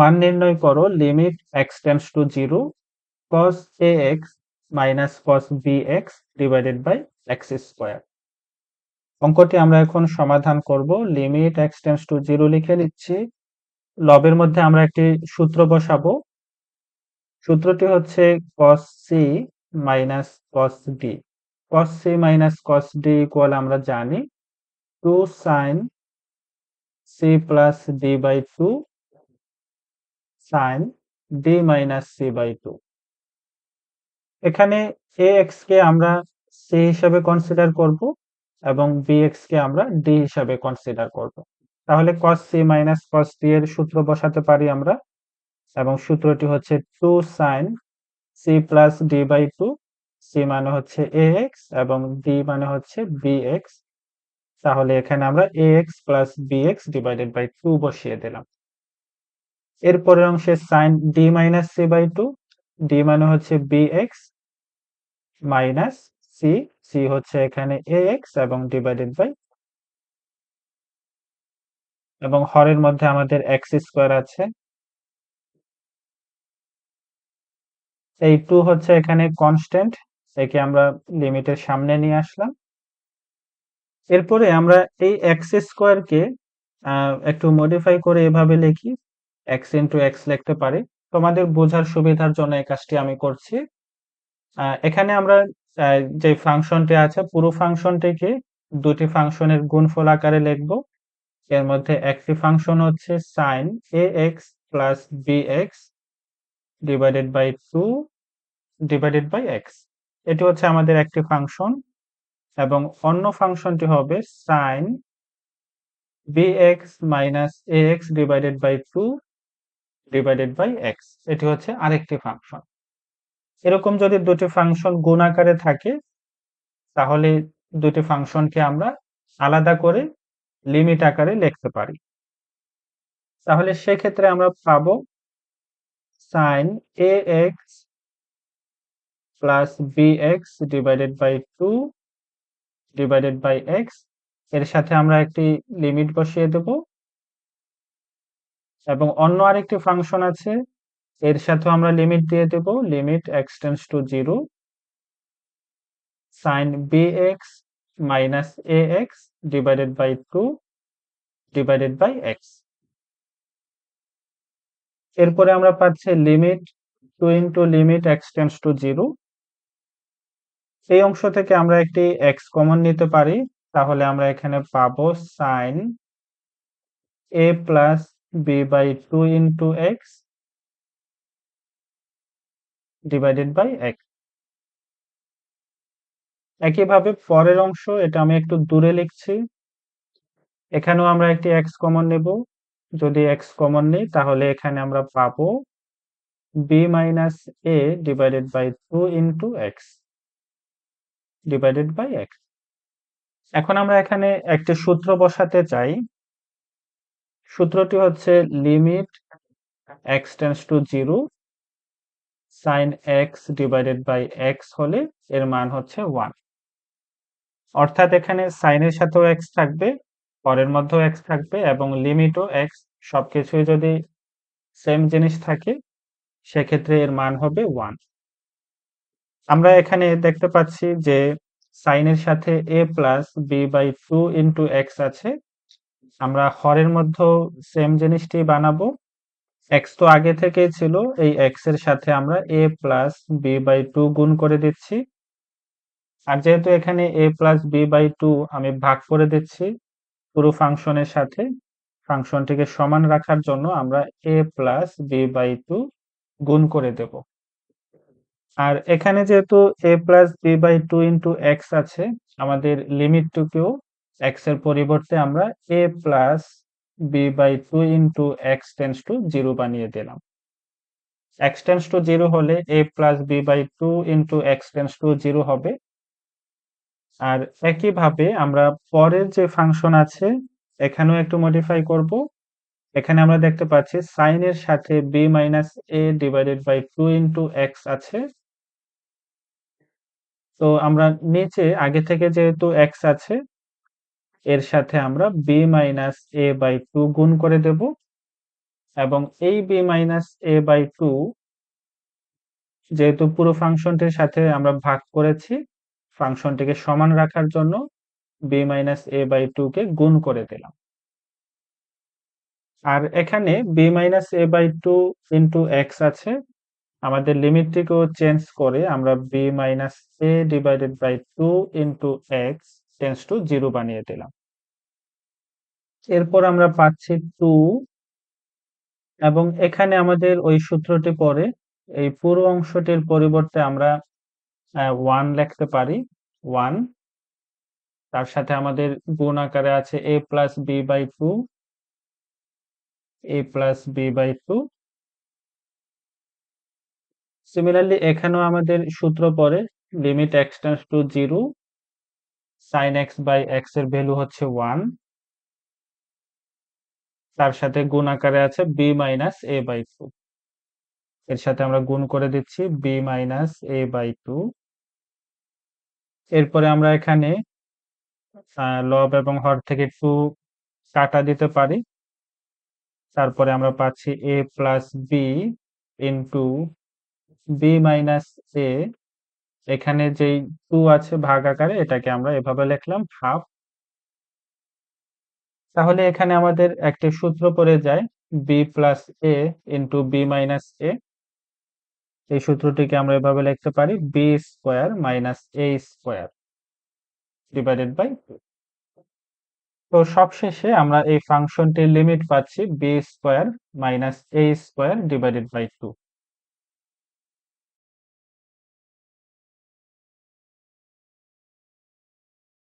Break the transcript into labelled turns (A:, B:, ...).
A: মান নির্ণয় করো limit x tends to zero cos ax minus cos bx divided by x square অঙ্কটি আমরা এখন সমাধান করব। Limit x tends to zero লিখে নিচ্ছি। লবের মধ্যে আমরা একটি সূত্র বসাবো। সূত্রটি হচ্ছে cos c minus cos d cos c minus cos d equal আমরা জানি। Two sine c plus d by two sine d minus c by two এখানে ax কে আমরা c হিসাবে কনসিডার করব এবং bx কে আমরা d হিসাবে কনসিডার করব। তাহলে cos c minus cos d এর সূত্র বসাতে পারি আমরা এবং সূত্রটি হচ্ছে two sine c plus d by two c মানে হচ্ছে ax এবং d মানে হচ্ছে bx তাহলে এখানে আমরা ax plus bx divided by two বসিয়ে দিলাম। এরপরের অংশে sine d minus c by two d মানে হচ্ছে b x minus c c হচ্ছে এখানে এ এক্স এবং ডিভাইডেড বাই এবং হরের মধ্যে আমাদের x স্কোয়ার আছে। এই টু হচ্ছে এখানে কনস্ট্যান্ট একে আমরা লিমিটের সামনে নিয়ে আসলাম। এরপরে আমরা এই এক্স স্কোয়ারকে একটু মডিফাই করে এভাবে লিখি। এক্স ইন্টু এক্স লিখতে পারি। তোমাদের বোঝার সুবিধার জন্য এই কাজটি আমি করছি। এখানে আমরা যে ফাংশনটি আছে, পুরো ফাংশনটিকে দুটি ফাংশনের গুণফল আকারে লিখব। এর মধ্যে একটি ফাংশন হচ্ছে sine a x plus b x divided by two divided by x এটি হচ্ছে আমাদের একটি ফাংশন এবং অন্য ফাংশনটি হবে sine b x minus a x divided by two divided by x এটি হচ্ছে আরেকটি ফাংশন এরকম যদি দুটি ফাংশন গুণ আকারে থাকে, তাহলে দুটি ফাংশনকে আমরা আলাদা করে লিমিট আকারে লিখতে পারি। তাহলে সেক্ষেত্রে আমরা পাব sine a x plus b x divided by two divided by এক্সের সাথে আমরা একটি লিমিট বসিয়ে দেব। এবং অন্য আরেকটি ফাংশন আছে, এর সাথে আমরা লিমিট দিয়ে দেব limit x tends to zero sine b x minus a x divided by two divided by x এরপরে আমরা পাচ্ছি limit two into limit x tends to zero এই অংশ থেকে আমরা একটি এক্স কমন নিতে পারি, তাহলে আমরা এখানে পাবো sine a plus b by two into x divided by x একইভাবে পরের অংশ, এটা আমি একটু দূরে লিখছি। এখানেও আমরা একটি এক্স কমন নেব। যদি এক্স কমন নেই, তাহলে এখানে আমরা পাবো b minus a divided by two into x divided by x এখন আমরা এখানে একটি সূত্র বসাতে চাই। সূত্রটি হচ্ছে limit x tends to zero sine x divided by x হলে এর মান হচ্ছে ওয়ান অর্থাৎ এখানে সাইনের সাথেও এক্স থাকবে, পরের মধ্যেও এক্স থাকবে এবং লিমিটও এক্স সবকিছুই যদি সেম জিনিস থাকে, সেক্ষেত্রে এর মান হবে ওয়ান আমরা এখানে দেখতে পাচ্ছি যে সাইনের সাথে a plus b by two into x আছে আমরা হরের মধ্যে সেম জিনিসটি বানাবো। এক্স তো আগে থেকেই ছিল, এই এক্সের সাথে আমরা a plus b by two গুণ করে দিচ্ছি। আর যেহেতু এখানে a plus b by two আমি ভাগ করে দিচ্ছি পুরো ফাংশনের সাথে ফাংশনটিকে সমান রাখার জন্য আমরা a plus b by two গুণ করে দেব। আর এখানে যেহেতু a plus b by two into x আছে, আমাদের লিমিটটুকেও এক্সের পরিবর্তে আমরা a plus b by two into x tends to zero বানিয়ে দিলাম। এক্স টেন্স টু জিরো হলে a plus b by two into x tends to zero হবে। আর একইভাবে আমরা পরের যে ফাংশন আছে, এখানেও একটু মডিফাই করব। এখানে আমরা দেখতে পাচ্ছি সাইনের সাথে b minus a divided by two into x আছে। তো আমরা নিচে, আগে থেকে যেহেতু এক্স আছে এর সাথে আমরা b minus a by two গুণ করে দেব। এবং এই b minus a by two যেহেতু পুরো ফাংশনটির সাথে আমরা ভাগ করেছি, ফাংশনটিকে সমান রাখার জন্য b minus a by two কে গুণ করে দিলাম। আর এখানে b minus a by two into x আছে। আমাদের লিমিটটিকেও চেঞ্জ করে আমরা b minus a divided by two into x tends to zero বানিয়ে দিলাম। এরপর আমরা পাচ্ছি টু এবং এখানে আমাদের ওই সূত্রটি পরে এই পুরো অংশটির পরিবর্তে আমরা ওয়ান লিখতে পারি ওয়ান তার সাথে আমাদের গুণ আকারে আছে a plus b by two a plus b by two similarly এখানেও আমাদের সূত্র পরে limit x tends to zero sine x by এক্সের ভ্যালু হচ্ছে ওয়ান তার সাথে গুণ আকারে আছে b minus a by two এর সাথে আমরা গুণ করে দিচ্ছি b minus a by two এরপরে আমরা এখানে লব এবং হর থেকে টু কাটা দিতে পারি। তারপরে আমরা পাচ্ছি a plus b into b minus a এখানে যেই টু আছে ভাগ আকারে, এটাকে আমরা এভাবে লিখলাম হাফ তাহলে এখানে আমাদের একটি সূত্র পড়ে যায় b plus a into b minus a এই সূত্রটিকে আমরা এভাবে লিখতে পারি b square minus a square divided by তো সবশেষে আমরা এই ফাংশনটির লিমিট পাচ্ছি b square minus a square divided by two